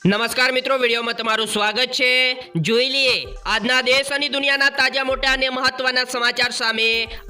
નમસ્કાર મિત્રો, વિડીયોમાં તમારું સ્વાગત છે. જોઈ લઈએ, આજના દેશ અને દુનિયાના તાજા મોટા અને મહત્વના સમાચાર સામે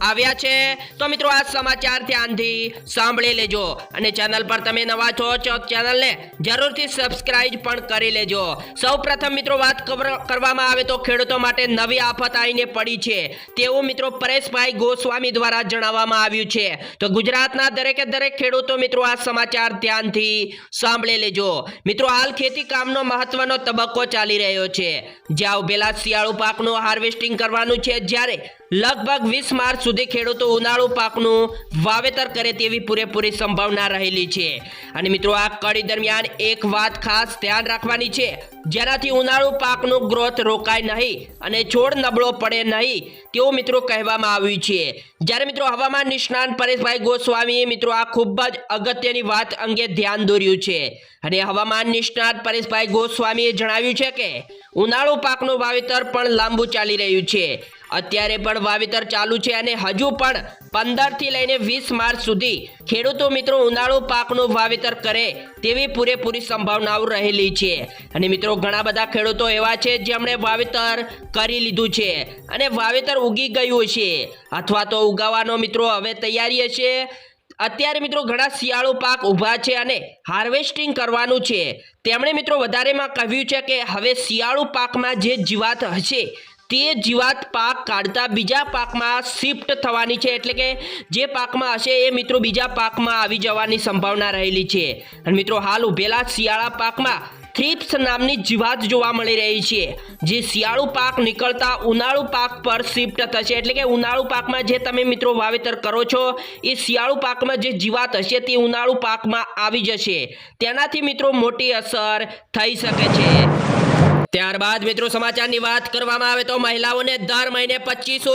આવ્યા છે. તો મિત્રો, આ સમાચાર ધ્યાનથી સાંભળી લેજો અને ચેનલ પર તમે નવા છો, તો ચેનલને જરૂરથી સબસ્ક્રાઇબ પણ કરી લેજો. સૌ પ્રથમ મિત્રો, વાત કરવામાં આવે તો ખેડૂતો માટે નવી આફત આવીને પડી છે. તેવું મિત્રો પરેશભાઈ ગોસ્વામી દ્વારા જણાવવામાં આવ્યું છે. તો ગુજરાતના દરેકે દરેક ખેડૂતો મિત્રો, આ સમાચાર ધ્યાનથી સાંભળી લેજો. મિત્રો, હાલ ખેતી કામનો મહત્વનો તબક્કો ચાલી રહ્યો છે. જ્યાં ઉભેલા શિયાળુ પાકનું હાર્વેસ્ટિંગ કરવાનું છે જ્યારે લગભગ વીસ માર્ચ સુધી ખેડૂતો ઉનાળુ પાકનું વાવેતર કરે તેવી પૂરેપૂરી સંભાવના રહેલી છે. અને મિત્રો, આ કડી દરમિયાન એક વાત ખાસ ધ્યાન રાખવાની છે. જેનાથી ઉનાળુ પાકનું ગ્રોથ રોકાય નહીં અને છોડ નબળો પડે નહીં તેવું મિત્રો કહેવામાં આવ્યું છે. જ્યારે મિત્રો, હવામાન નિષ્ણાંત પરેશભાઈ ગોસ્વામીએ મિત્રો, આ ખૂબ જ અગત્યની વાત અંગે ધ્યાન દોર્યું છે. અને હવામાન નિષ્ણાત પરેશભાઈ ગોસ્વામીએ જણાવ્યું છે કે, ઉનાળુ પાકનું વાવેતર પણ લાંબુ ચાલી રહ્યું છે. અત્યારે પણ વાવેતર ચાલુ છે અને હજુ પણ પંદરથી લઈને વીસ માર્ચ સુધી ખેડૂતો મિત્રો ઉનાળુ પાકનું વાવેતર કરે તેવી પૂરેપૂરી સંભાવનાઓ રહેલી છે. અને મિત્રો, ઘણા બધા ખેડૂતો એવા છે જેમણે વાવેતર કરી લીધું છે અને વાવેતર ઉગી ગયું છે અથવા તો ઉગાવાનો મિત્રો હવે તૈયારી હશે. અત્યારે મિત્રો ઘણા શિયાળુ પાક ઊભા છે અને હાર્વેસ્ટિંગ કરવાનું છે. તેમણે મિત્રો વધારેમાં કહ્યું છે કે હવે શિયાળુ પાકમાં જે જીવાત હશે તે જીવાત પાક કાઢતા બીજા પાકમાં શિફ્ટ થવાની છે. એટલે કે જે પાકમાં હશે એ મિત્રો બીજા પાકમાં આવી જવાની સંભાવના રહેલી છે. અને મિત્રો હાલ ઉભેલા શિયાળા પાકમાં થ્રિપ્સ નામની જીવાત જોવા મળી રહી છે. જે શિયાળુ પાક નીકળતા ઉનાળુ પાક પર શિફ્ટ થશે. એટલે કે ઉનાળુ પાકમાં જે તમે મિત્રો વાવેતર કરો છો, એ શિયાળુ પાકમાં જે જીવાત હશે તે ઉનાળુ પાકમાં આવી જશે. તેનાથી મિત્રો મોટી અસર થઈ શકે છે. ત્યારબાદ મિત્રો સમાચારની વાત કરવામાં આવે તો મહિલાઓને દર મહિને પચીસો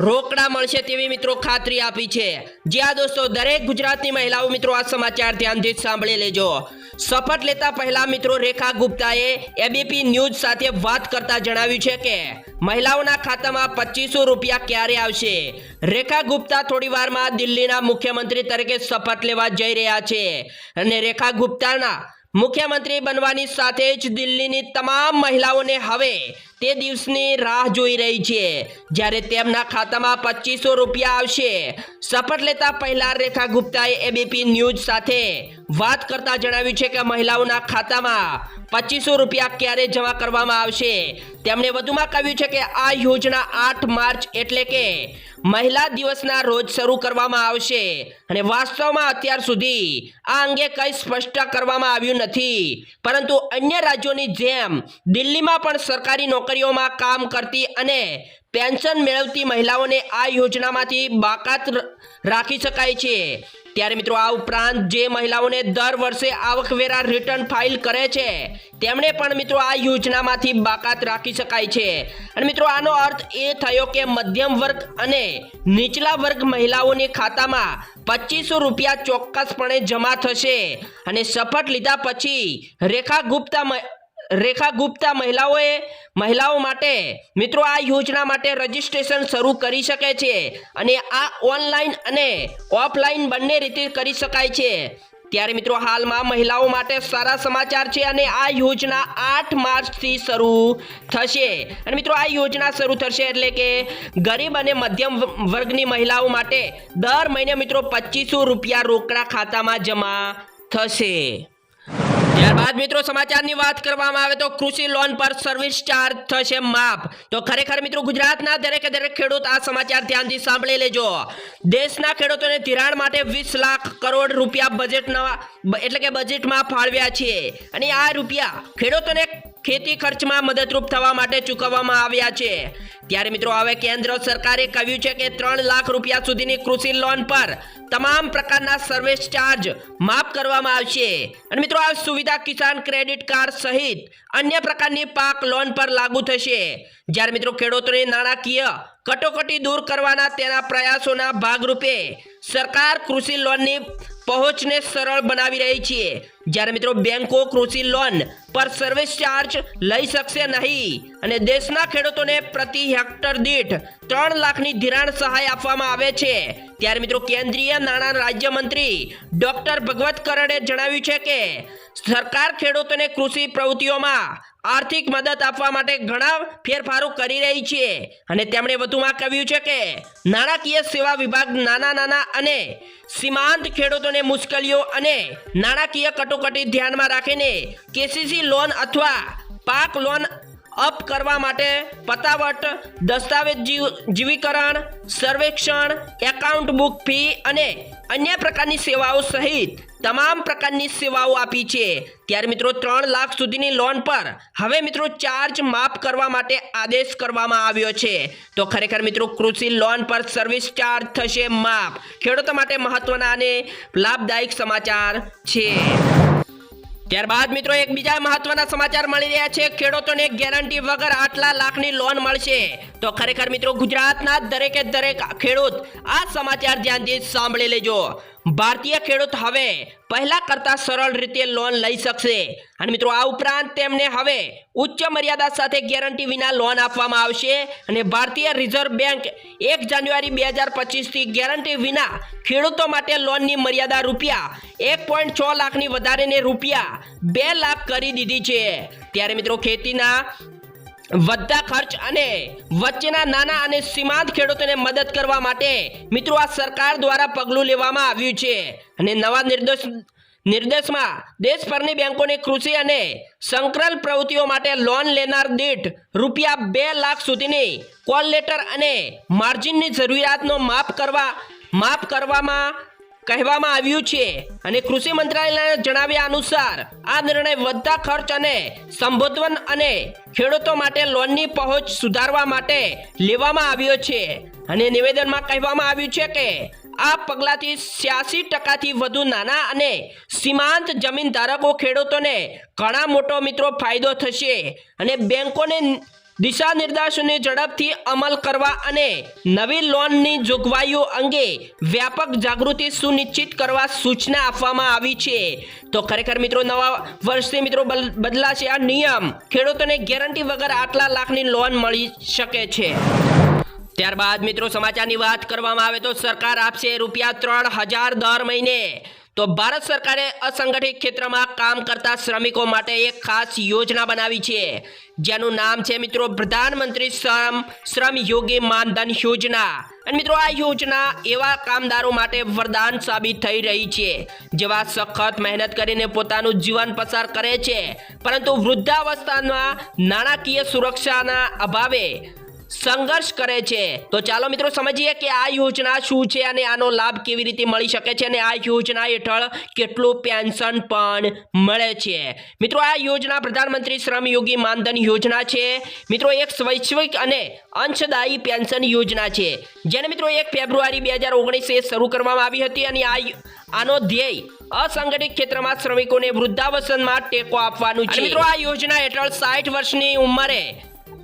રોકડા મળશે તેવી મિત્રો ખાતરી આપી છે. જ્યાં દોસ્તો, દરેક ગુજરાતની મહિલાઓ મિત્રો આ સમાચાર ધ્યાનથી સાંભળી લેજો. શપથ લેતા પહેલા મિત્રો રેખા ગુપ્તાએ એબીપી ન્યૂઝ સાથે વાત કરતા જણાવ્યું છે કે, મહિલાઓના ખાતામાં પચીસો રૂપિયા ક્યારે આવશે? રેખા ગુપ્તા થોડી વારમાં દિલ્હીના મુખ્યમંત્રી તરીકે શપથ લેવા જઈ રહ્યા છે અને રેખા ગુપ્તાના મુખ્યમંત્રી બનવાની સાથે જ દિલ્હીની તમામ મહિલાઓને હવે તે દિવસની રાહ જોઈ રહી છે. જ્યારે તેમના ખાતામાં પચીસો રૂપિયા આવશે. શપથ લેતા પહેલા રેખા ગુપ્તાએ એબીપી ન્યૂઝ સાથે વાત કરતા જણાવ્યું છે કે મહિલાઓના ખાતામાં પચીસો રૂપિયા ક્યારે જમા કરવામાં આવશે? તેમણે વધુમાં કહ્યું છે કે આ યોજના આઠ માર્ચ એટલે કે મહિલા દિવસના રોજ શરૂ કરવામાં આવશે. અને વાસ્તવમાં અત્યાર સુધી આ અંગે કંઈ સ્પષ્ટ કરવામાં આવ્યું નથી. પરંતુ અન્ય રાજ્યોની જેમ દિલ્હીમાં પણ સરકારી નોકરીઓમાં કામ કરતી અને પેન્શન મેળવતી મહિલાઓને આ યોજનામાંથી બાકાત રાખી શકાય છે. ત્યારે મિત્રો આ ઉપરાંત જે મહિલાઓને દર વર્ષે આવકવેરા રિટર્ન ફાઇલ કરે છે, તેમણે પણ મિત્રો આ યોજનામાંથી બાકાત રાખી શકાય છે. અને મિત્રો આનો અર્થ એ થયો કે મધ્યમ વર્ગ અને નીચલા વર્ગ મહિલાઓની ખાતામાં પચીસો રૂપિયા ચોક્કસપણે જમા થશે અને શપથ લીધા પછી રેખા ગુપ્તા રેખા ગુપ્તા મહિલાઓએ મહિલાઓ માટે, મિત્રો આ યોજના માટે રજીસ્ટ્રેશન શરૂ કરી શકે છે અને આ ઓનલાઈન અને ઓફલાઈન બંને રીતે કરી શકાય છે. ત્યારે મિત્રો હાલમાં મહિલાઓ માટે સારા સમાચાર છે અને આ યોજના આઠ માર્ચથી શરૂ થશે. અને મિત્રો આ યોજના શરૂ થશે એટલે કે ગરીબ અને મધ્યમ વર્ગની મહિલાઓ માટે દર મહિને મિત્રો પચીસો રૂપિયા રોકડા ખાતામાં જમા થશે. ત્યારબાદ મિત્રો સમાચારની વાત કરવામાં આવે તો કૃષિ લોન પર સર્વિસ ચાર્જ થશે માફ. તો ખરેખર મિત્રો ગુજરાતના દરેકે દરેક ખેડૂત આ સમાચાર ધ્યાનથી સાંભળી લેજો. દેશના ખેડૂતોને ધિરાણ માટે વીસ લાખ કરોડ રૂપિયા બજેટના એટલે કે બજેટમાં ફાળવ્યા છે. અને આ રૂપિયા ખેડૂતોને ખેતી ખર્ચમાં મદદરૂપ થવા માટે ચૂકવવામાં આવ્યા છે. ત્યારે મિત્રો હવે કેન્દ્ર સરકારે કહ્યું છે કે ત્રણ લાખ રૂપિયા સુધીની કૃષિ લોન પર તમામ પ્રકારના સર્વિસ ચાર્જ માફ કરવામાં આવશે. અને મિત્રો આ સુવિધા કિસાન ક્રેડિટ કાર્ડ સહિત અન્ય પ્રકારની પાક લોન પર લાગુ થશે. જ્યારે મિત્રો ખેડૂતોની નાણાકીય કટોકટી દૂર કરવાના તેના પ્રયાસોના ભાગરૂપે સરકાર કૃષિ લોનની પહોંચને સરળ બનાવી રહી છે જ્યારે મિત્રો બેંકો કૃષિ લોન પર સર્વિસ ચાર્જ લઈ શકશે નહીં અને દેશના ખેડૂતોને પ્રતિ હેક્ટર દીઠ ત્રણ લાખની ધિરાણ સહાય આપવામાં આવે છે. ત્યારે મિત્રો કેન્દ્રીય નાણાં રાજ્યમંત્રી ડોક્ટર ભગવત કરડે જણાવ્યું છે કે, સરકાર ખેડૂતોને કૃષિ પ્રવૃત્તિઓમાં આર્થિક મદદ આપવા માટે ઘણા ફેરફારો કરી રહી છે. અને તેમણે વધુમાં કહ્યું છે કે, નાણાકીય સેવા વિભાગ નાના નાના અને સીમાંત ખેડૂતોને મુશ્કેલીઓ અને નાણાકીય કટોકટી ધ્યાનમાં રાખીને કેસીસી લોન અથવા પાક લોન અપ કરવા માટે પતાવટ, દસ્તાવેજ જીવીકરણ, સર્વેક્ષણ, એકાઉન્ટ બુક ફી અને અન્ય પ્રકારની સેવાઓ સહિત તમામ પ્રકારની સેવાઓ આપી છે. ત્યારે મિત્રો ત્રણ લાખ સુધીની લોન પર હવે મિત્રો ચાર્જ માફ કરવા માટે આદેશ કરવામાં આવ્યો છે. તો ખરેખર મિત્રો કૃષિ લોન પર સર્વિસ ચાર્જ થશે માફ. ખેડૂતો માટે મહત્વના અને લાભદાયક સમાચાર છે. ત્યારબાદ મિત્રો એક બીજા મહત્વના સમાચાર મળી રહ્યા છે. ખેડૂતોને ગેરંટી વગર આટલા લાખની લોન મળશે. તો ખરેખર મિત્રો ગુજરાતના દરેકે દરેક ખેડૂત આ સમાચાર ધ્યાનથી સાંભળી લેજો. ભારતીય ખેડૂત હવે પહેલા કરતા સરળ રીતે લોન લઈ શકશે. અને મિત્રો, આ ઉપરાંત તેમને હવે ઉચ્ચ મર્યાદા સાથે ગેરંટી વિના લોન આપવામાં આવશે. અને ભારતીય રિઝર્વ બેંક એક જાન્યુઆરી બે હજાર પચીસથી ગેરંટી વિના ખેડૂતો માટે લોનની મર્યાદા રૂપિયા એક પોઈન્ટ છ લાખની વધારીને રૂપિયા બે લાખ કરી દીધી છે. ત્યારે મિત્રો, ખેતીના વધતા ખર્ચ અને વચ્ચેના નાના અને સીમાંત ખેડૂતોને મદદ કરવા માટે મિત્રો આ સરકાર દ્વારા પગલું લેવામાં આવ્યું છે. અને નવા નિર્દેશ નિર્દેશમાં દેશભરની બેંકોની કૃષિ અને સંકલન પ્રવૃત્તિઓ માટે લોન લેનાર દીઠ રૂપિયા બે લાખ સુધીની કોલ લેટર અને માર્જિનની જરૂરિયાતનો માફ કરવા માફ કરવામાં કહેવામાં આવ્યું છે અને કૃષિ મંત્રાલયના જણાવ્યા અનુસાર, આ નિર્ણય વધતા ખર્ચ અને સંબોધન અને ખેડૂતો માટે લોનની પહોંચ સુધારવા માટે લેવામાં આવ્યો છે. અને નિવેદનમાં કહેવામાં આવ્યું છે કે, આ પગલાંથી છ્યાસી ટકાથી વધુ નાના અને સીમાંત જમીન ધારકો ખેડૂતોને ઘણા મોટો મિત્રો ફાયદો થશે અને બેંકોને દિશા નિર્દેશોને ઝડપથી અમલ કરવા અને નવી લોનની જોગવાઈઓ અંગે વ્યાપક જાગૃતિ સુનિશ્ચિત કરવા સૂચના આપવામાં આવી છે. તો ખરેખર મિત્રો, નવા વર્ષથી મિત્રો બદલાશે આ નિયમ. ખેડૂતોને ગેરંટી વગર આટલા લાખની લોન મળી શકે છે. ત્યારબાદ મિત્રો, સમાચારની વાત કરવામાં આવે તો સરકાર આપશે રૂપિયા ત્રણ હજાર દર મહિને. તો ભારત સરકારે અસંગઠિત ક્ષેત્રમાં કામ કરતા શ્રમિકો માટે એક ખાસ યોજના બનાવી છે, જેનું નામ છે મિત્રો પ્રધાનમંત્રી શ્રમ શ્રમ યોગી માનધન યોજના. અને મિત્રો આ યોજના એવા કામદારો માટે વરદાન સાબિત થઈ રહી છે, જેવા સખત મહેનત કરીને પોતાનું જીવન પસાર કરે છે. પરંતુ વૃદ્ધાવસ્થામાં નાણાકીય સુરક્ષાના અભાવે સંઘર્ષ કરે છે. તો ચાલો મિત્રો સમજીએ કે આ યોજના શું છે અને આનો લાભ કેવી રીતે મળી શકે છે અને આ યોજના હેઠળ કેટલું પેન્શન પણ મળે છે. મિત્રો આ યોજના પ્રધાનમંત્રી શ્રમ યોગી માનધન યોજના છે. મિત્રો એક સ્વૈચ્છિક અને અંશદાયી પેન્શન યોજના છે. જેને મિત્રો એક ફેબ્રુઆરી બે હજાર ઓગણીસે શરૂ કરવામાં આવી હતી અને આ આનો ધ્યેય અસંગઠિત ક્ષેત્રમાં શ્રમિકોને વૃદ્ધાવસનમાં ટેકો આપવાનું છે. મિત્રો આ યોજના હેઠળ સાઠ વર્ષની ઉંમરે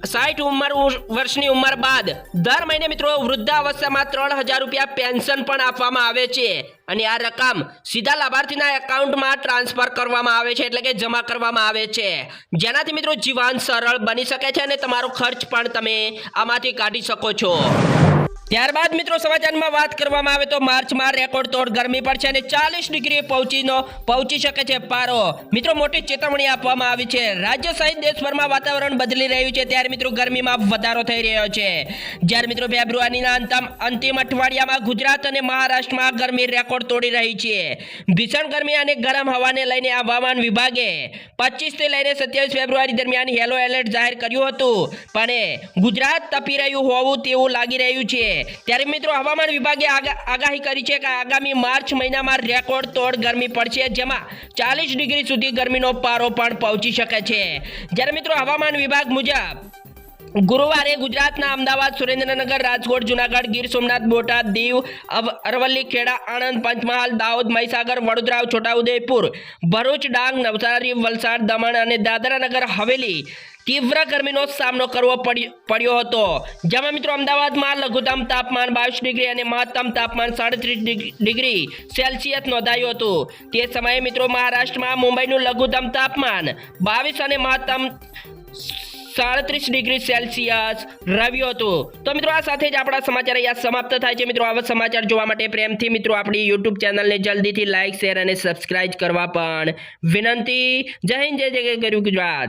સાઠ ઉંમર વર્ષની ઉંમર બાદ દર મહિને મિત્રો વૃદ્ધાવસ્થામાં ત્રણ હજાર રૂપિયા પેન્શન પણ આપવામાં આવે છે. અને આ રકમ સીધા લાભાર્થીના એકાઉન્ટમાં ટ્રાન્સફર કરવામાં આવે છે, એટલે કે જમા કરવામાં આવે છે. જેનાથી મિત્રો જીવન સરળ બની શકે છે અને તમારો ખર્ચ પણ તમે આમાંથી કાઢી શકો છો. ત્યારબાદ મિત્રો સમાચારમાં વાત કરવામાં આવે તો માર્ચમાં રેકોર્ડ તોડ ગરમી પડશે અને ચાલીસ ડિગ્રી પહોંચીનો, પહોંચી શકે છે પારો. મિત્રો, મોટી ચેતવણી આપવામાં આવી છે. રાજ્ય સહિત દેશભરમાં વાતાવરણ બદલી રહ્યું છે. ત્યારે મિત્રો ગરમીમાં વધારો થઈ રહ્યો છે. જ્યારે મિત્રો ફેબ્રુઆરીના અંતમ, અંતિમ અઠવાડિયામાં ગુજરાત અને મહારાષ્ટ્રમાં ગરમી રેકોર્ડ તોડી રહી છે. ભીષણ ગરમી અને ગરમ હવાને લઈને હવામાન વિભાગે પચીસથી લઈને સત્યાવીસ ફેબ્રુઆરી દરમિયાન યેલો એલર્ટ જાહેર કર્યું હતું. પણ ગુજરાત તપી રહ્યું હોવું તેવું લાગી રહ્યું છે. ત્યારે મિત્રો હવામાન વિભાગે આગા- આગાહી કરી છે કે આગામી માર્ચ મહિનામાં રેકોર્ડ તોડ ગરમી પડશે, જેમાં ચાલીસ ડિગ્રી સુધી ગરમીનો પારો પણ પહોંચી શકે છે. જ્યારે મિત્રો હવામાન વિભાગ મુજબ ગુરુવારે ગુજરાતના અમદાવાદ, સુરેન્દ્રનગર, રાજકોટ, જુનાગઢ, ગીર સોમનાથ, બોટાદ, દીવ અરવલ્લી, ખેડા, આણંદ, પંચમહાલ, દાહોદ, મહીસાગર, વડોદરા, છોટાઉદેપુર, ભરૂચ, ડાંગ, નવસારી, વલસાડ, દમણ અને દાદરાનગર હવેલી તીવ્ર ગરમીનો સામનો કરવો પડી- પડ્યો હતો. જેમાં મિત્રો અમદાવાદમાં લઘુત્તમ તાપમાન બાવીસ ડિગ્રી અને મહત્તમ તાપમાન સાડત્રીસ ડિગ્રી સેલ્સિયસ નોંધાયું હતું. તે સમયે મિત્રો મહારાષ્ટ્રમાં મુંબઈનું લઘુત્તમ તાપમાન બાવીસ અને મહત્તમ સાડત્રીસ ડિગ્રી સેલ્સિયસ રહ્યું હતું. તો મિત્રો આ સાથે જ આપણા સમાચાર અહીંયા સમાપ્ત થાય છે. મિત્રો આવા સમાચાર જોવા માટે પ્રેમથી મિત્રો આપણી યુટ્યુબ ચેનલને જલ્દીથી લાઇક શેર અને સબસ્ક્રાઇબ કરવા પણ વિનંતી. જય હિન્દ, જય જય કર્યું ગુજરાત.